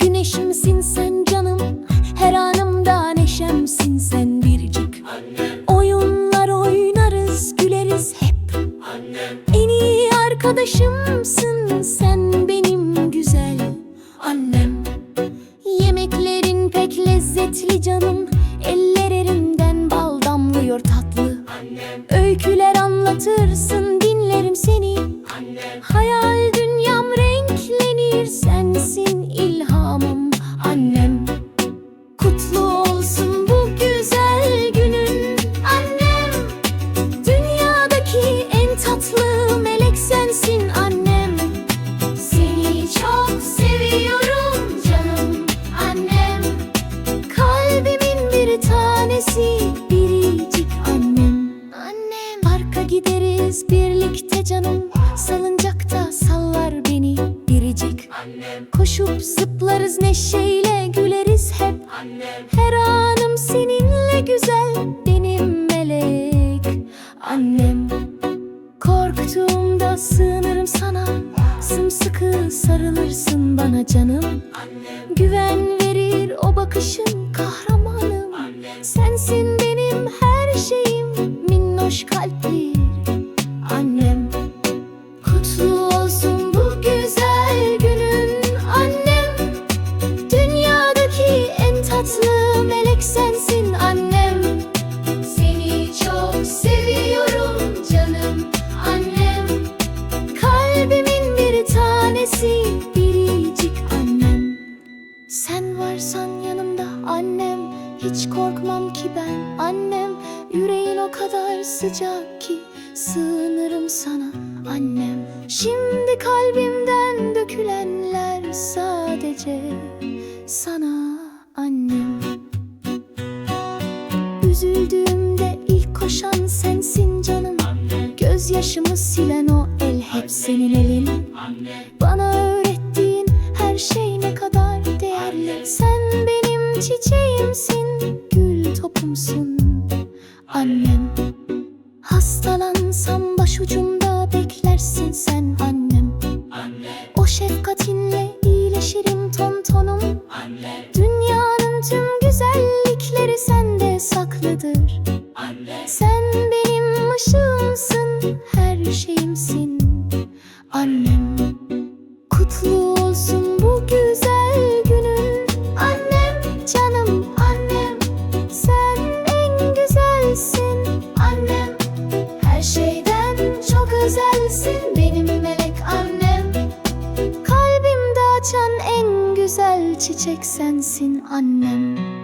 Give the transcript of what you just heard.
güneşimsin sen canım. Her anımda neşemsin sen biricik. Oyunlar oynarız güleriz hep. En iyi arkadaşımsın biricik Koşup zıplarız neşeyle güleriz hep. Her anım seninle güzel benim melek. Annem Korktuğumda sığınırım sana. Sımsıkı sarılırsın bana canım. Güven verir o bakışın Hiç korkmam ki ben annem. Yüreğin o kadar sıcak ki Sığınırım sana annem. Şimdi kalbimden dökülenler sadece sana annem. Üzüldüğümde ilk koşan sensin canım. Gözyaşımı silen o el hep senin elin. Bana öğrettiğin her şey ne kadar değerli. Sen benim çiçeğimsin, topumsun Annem. Hastalansam başucumda beklersin sen annem. O şefkatinle iyileşirim tontonum Dünyanın tüm güzellikleri sende saklıdır. Sen benim ışığımsın, her şeyimsin Annem açan en güzel çiçek sensin annem